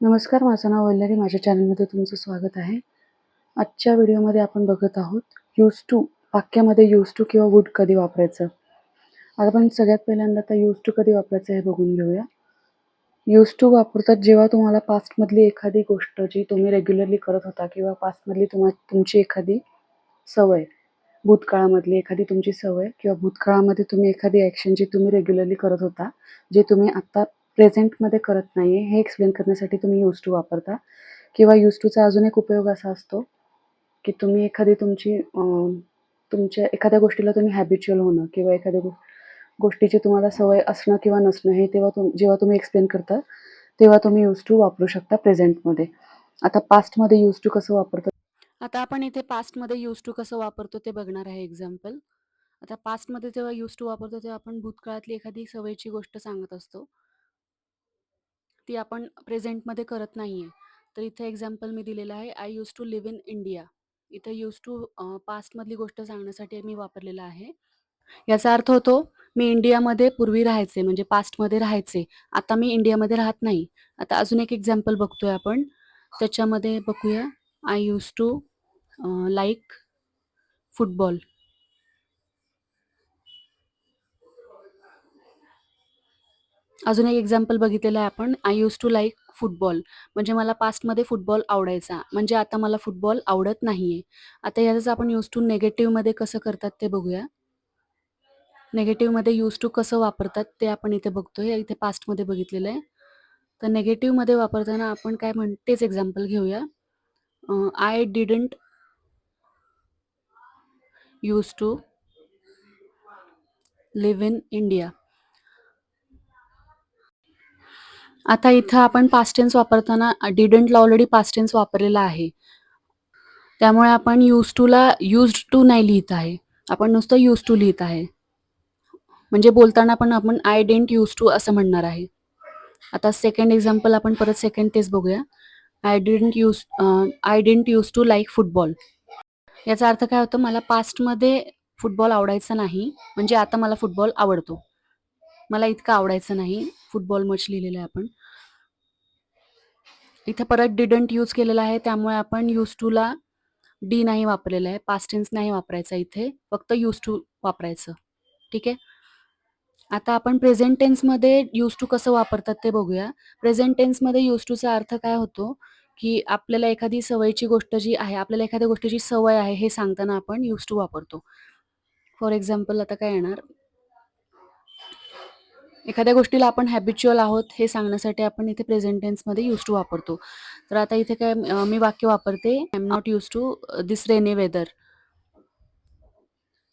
नमस्कार माझं नाव वल्लरी माझ्या चॅनलमध्ये तुमचं स्वागत आहे. आजच्या व्हिडिओमध्ये आपण बघत आहोत यूज टू वाक्यामध्ये यूज टू किंवा वूड कधी वापरायचं. आता आपण सगळ्यात पहिल्यांदा आता यूज टू कधी वापरायचं हे बघून घेऊया. यूज टू वापरतात जेव्हा तुम्हाला पास्टमधली एखादी गोष्ट जी तुम्ही रेग्युलरली करत होता किंवा पास्टमधली तुम्हा तुमची एखादी सवय भूतकाळामधली एखादी तुमची सवय किंवा भूतकाळामध्ये तुम्ही एखादी ॲक्शन जी तुम्ही रेग्युलरली करत होता जे तुम्ही आत्ता प्रेझेंटमध्ये करत नाही आहे हे एक्सप्लेन करण्यासाठी तुम्ही यूज टू वापरता. किंवा यूज टूचा अजून एक उपयोग असा असतो की तुम्ही एखादी तुमची तुमच्या एखाद्या गोष्टीला तुम्ही हॅबिच्युअल होणं किंवा एखाद्या गो गोष्टीची तुम्हाला सवय असणं किंवा नसणं हे तेव्हा तुम जेव्हा तुम्ही एक्सप्लेन करता तेव्हा तुम्ही यूज टू वापरू शकता प्रेझेंटमध्ये आता पास्टमध्ये यूज टू कसं वापरतो? आता आपण इथे पास्टमध्ये यूज टू कसं वापरतो ते बघणार आहे एक्झाम्पल आता पास्टमध्ये जेव्हा यूज टू वापरतो तेव्हा आपण भूतकाळातली एखादी सवयीची गोष्ट सांगत असतो. ती आपण प्रेझेंटमध्ये करत नाही आहे तर इथे एक्झाम्पल मी दिलेलं आहे I use to live in India इथे यूज टू पास्टमधली गोष्ट सांगण्यासाठी मी वापरलेला आहे. याचा अर्थ होतो मी इंडियामध्ये पूर्वी राहायचे म्हणजे पास्टमध्ये राहायचे. आता मी इंडियामध्ये राहत नाही. आता अजून एक एक्झाम्पल बघतोय आपण. त्याच्यामध्ये बघूया I use to like football अजून एक एक्झाम्पल बघितलेलं आहे आपण. I use to like football म्हणजे मला पास्टमध्ये फुटबॉल आवडायचा. म्हणजे आता मला फुटबॉल आवडत नाहीये. आता याच आपण यूज टू नेगेटिव्हमध्ये कसं करतात ते बघूया. नेगेटिव्हमध्ये यूज टू कसं वापरतात ते आपण इथे बघतोय. इथे पास्टमध्ये बघितलेलं आहे. तर नेगेटिव्हमध्ये वापरताना आपण काय म्हण तेच एक्झाम्पल घेऊया. I didn't use to live in India आता इथं आपण पास्ट टेन्स वापरताना डिडंटला ऑलरेडी पास्ट टेन्स वापरलेला आहे. त्यामुळे आपण यूज टूला यूज टू नाही लिहित आहे. आपण नुसतं यूज टू लिहित आहे. म्हणजे बोलताना पण आपण आय डेंट यूज टू असं म्हणणार आहे. आता सेकंड एक्झाम्पल आपण परत सेकंड तेच बघूया. I didn't use I didn't use to like football याचा अर्थ काय होतं? मला पास्टमध्ये फुटबॉल आवडायचा नाही. म्हणजे आता मला फुटबॉल आवडतो. मला इतकं आवडायचं नाही. फुटबॉल मच लिहिलेलं आहे आपण. इथे परत डिडंट यूज केलेला आहे. त्यामुळे आपण यूज टूला डी नाही वापरलेलं आहे. पास्टेन्स नाही वापरायचा इथे. फक्त यूज टू वापरायचं. ठीक आहे? आता आपण प्रेझेंट टेन्समध्ये यूज टू कसं वापरतात ते बघूया. प्रेझेंट टेन्समध्ये यूज टूचा अर्थ काय होतो? की आपल्याला एखादी सवयीची गोष्ट जी आहे आपल्याला एखाद्या गोष्टीची सवय आहे हे सांगताना आपण यूज टू वापरतो. फॉर एक्झाम्पल आता काय येणार? एखाद्या गोष्टीला आपण हॅबिच्युअल आहोत हे सांगण्यासाठी आपण इथे प्रेझेंट टेन्समध्ये यूज टू वापरतो. तर आता इथे काय मी वाक्य वापरते. I am not use to this rainy weather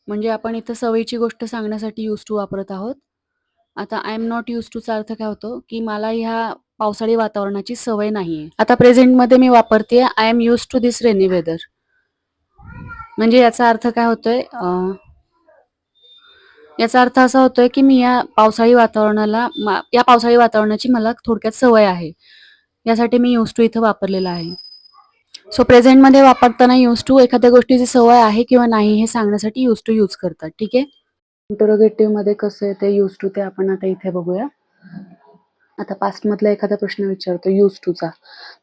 म्हणजे आपण इथं सवयीची गोष्ट सांगण्यासाठी यूज टू वापरत आहोत. आता आय एम नॉट यूज टूचा अर्थ काय होतो? की मला ह्या पावसाळी वातावरणाची सवय नाहीये. आता प्रेझेंटमध्ये मी वापरते I am use to this rainy weather म्हणजे याचा अर्थ काय होतोय? याचा अर्थ असा होतोय की मी या पावसाळी वातावरणाला मा- या पावसाळी वातावरणाची मला थोडक्यात सवय आहे. यासाठी मी यूज टू इथं वापरलेला आहे. सो प्रेझेंटमध्ये वापरताना यूज टू एखाद्या गोष्टीची सवय आहे किंवा नाही हे सांगण्यासाठी यूज टू यूज करतात. ठीक आहे? इंटरोगेटिव्हमध्ये कसं आहे ते यूज टू ते आपण आता इथे बघूया. आता पास्टमधला एखादा प्रश्न विचारतो यूज टूचा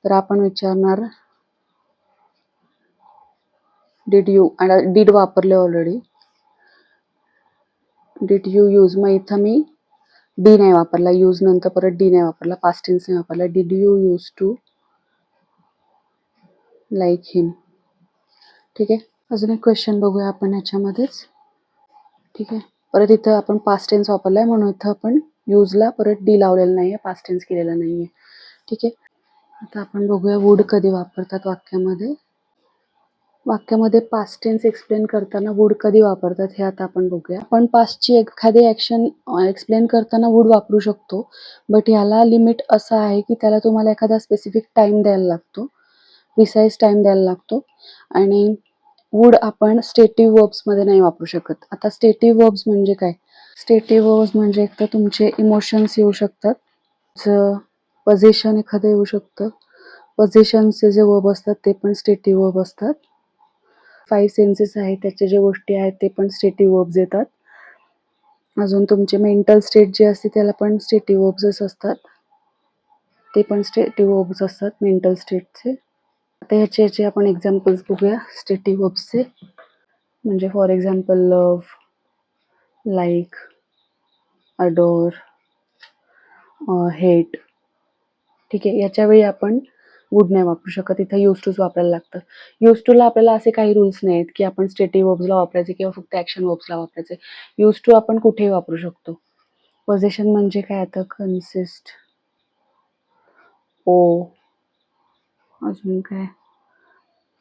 तर आपण विचारणार डीड यू आणि डीड वापरले ऑलरेडी डिट यू यूज मग इथं मी डी नाही वापरला. यूज नंतर परत डी नाही वापरला. पास्ट टेन्स नाही वापरला. Did you use to like him ठीक आहे? अजून एक क्वेश्चन बघूया आपण ह्याच्यामध्येच ठीक आहे? परत इथं आपण पास्ट टेन्स वापरलाय. म्हणून इथं आपण यूजला परत डी लावलेलं आहे पास्ट टेन्स केलेला आहे ठीक आहे? आता आपण बघूया वूड कधी वापरतात वाक्यामध्ये. वाक्यामध्ये पास्ट टेन्स एक्सप्लेन करताना वूड कधी वापरतात हे आता आपण बघूया. आपण पास्टची एखादी ॲक्शन एक्सप्लेन करताना वूड वापरू शकतो बट ह्याला लिमिट असं आहे की त्याला तुम्हाला एखादा स्पेसिफिक टाईम द्यायला लागतो प्रिसाईज टाईम द्यायला लागतो आणि वूड आपण स्टेटिव्ह वर्ब्समध्ये नाही वापरू शकत. आता स्टेटिव्ह वर्ब्स म्हणजे काय? स्टेटिव्ह वर्ब्स म्हणजे एक तर तुमचे इमोशन्स येऊ शकतात पोझिशन एखादं येऊ शकतं. पोझिशनचे जे वर्ब असतात ते पण स्टेटिव्ह वर्ब असतात. फाईव्ह सेन्सेस आहेत त्याच्या ज्या गोष्टी आहेत ते पण स्टेटी वर्ब्स येतात. अजून तुमचे मेंटल स्टेट जे असते त्याला पण स्टेटी वर्ब्सच असतात. ते पण स्टेटी वर्ब्स असतात मेंटल स्टेटचे आता ह्याचे ह्याचे आपण एक्झाम्पल्स बघूया स्टेटी वर्ब्सचे म्हणजे for example love like adore hate ठीक आहे याच्यावेळी आपण वूड नाही वापरू शकत. इथं यूज टूच वापरायला लागतं. यूज टूला आपल्याला असे काही रूल्स नाही आहेत की आपण स्टेटिव्ह वर्ब्सला वापरायचे किंवा फक्त ॲक्शन वर्ब्सला वापरायचे. यूज टू आपण कुठेही वापरू शकतो. पोझिशन म्हणजे काय? आता कन्सिस्ट ओ अजून काय?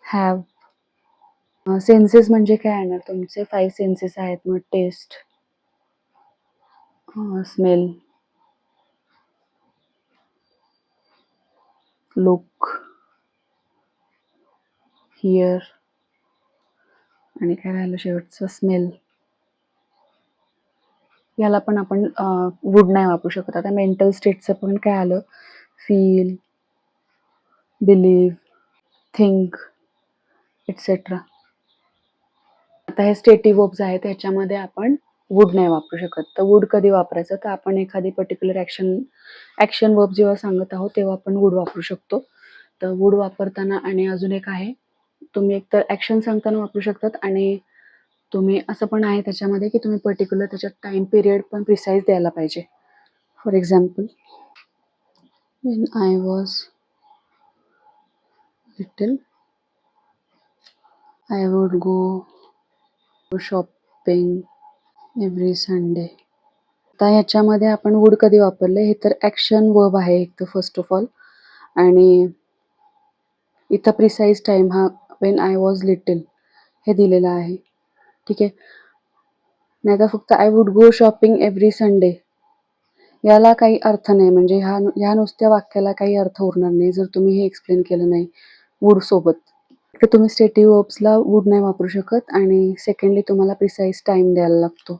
हॅव सेन्सेस म्हणजे काय येणार तुमचे? फाईव्ह सेन्सेस आहेत. मग टेस्ट स्मेल लुक हिअर आणि काय राहिलं शेवटचं? स्मेल याला पण आपण वूड नाही वापरू शकत. आता मेंटल स्टेटचं पण काय आलं? फील बिलीव्ह थिंक एक्सेट्रा आता हे स्टेटिव्ह वर्ब्स आहेत त्याच्यामध्ये आपण वूड नाही वापरू शकत. तर वूड कधी वापरायचं? तर आपण एखादी पर्टिक्युलर ॲक्शन ॲक्शन वर्ब जेव्हा सांगत आहोत तेव्हा आपण वूड वापरू शकतो. तर वूड वापरताना आणि अजून एक आहे तुम्ही एकतर ॲक्शन सांगताना वापरू शकतात आणि तुम्ही असं पण आहे त्याच्यामध्ये की तुम्ही पर्टिक्युलर त्याच्यात टाईम पिरियड पण प्रिसाईज द्यायला पाहिजे. For example when I was little I would go shopping every Sunday आता ह्याच्यामध्ये आपण वूड कधी वापरले हे तर ॲक्शन वर्ब आहे एक तर फर्स्ट ऑफ ऑल आणि इथं प्रिसाईज टाईम हा वेन आय वॉज लिटल हे दिलेलं आहे. ठीक आहे? नाही तर फक्त I would go shopping every Sunday याला काही अर्थ नाही. म्हणजे ह्या ह्या नुसत्या वाक्याला काही अर्थ उरणार नाही जर तुम्ही हे एक्सप्लेन केलं नाही वूड सोबत. तर तुम्ही स्टेटिव्ह वर्ब्सला वूड नाही वापरू शकत आणि सेकंडली तुम्हाला प्रिसाईज टाईम द्यायला लागतो.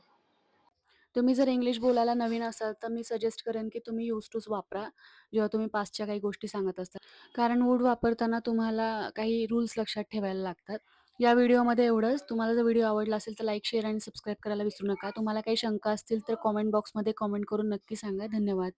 तुम्ही जर इंग्लिश बोलायला नवीन असाल तर मी सजेस्ट करेन की तुम्ही यूज टूच वापरा जेव्हा तुम्ही पास्टच्या काही गोष्टी सांगत असता. कारण वूड वापरताना तुम्हाला काही रूल्स लक्षात ठेवायला लागतात. या व्हिडिओमध्ये एवढंच. तुम्हाला जर व्हिडिओ आवडला असेल तर लाईक शेअर आणि सबस्क्राईब करायला विसरू नका. तुम्हाला काही शंका असतील तर कॉमेंट बॉक्समध्ये कॉमेंट करून नक्की सांगा. धन्यवाद.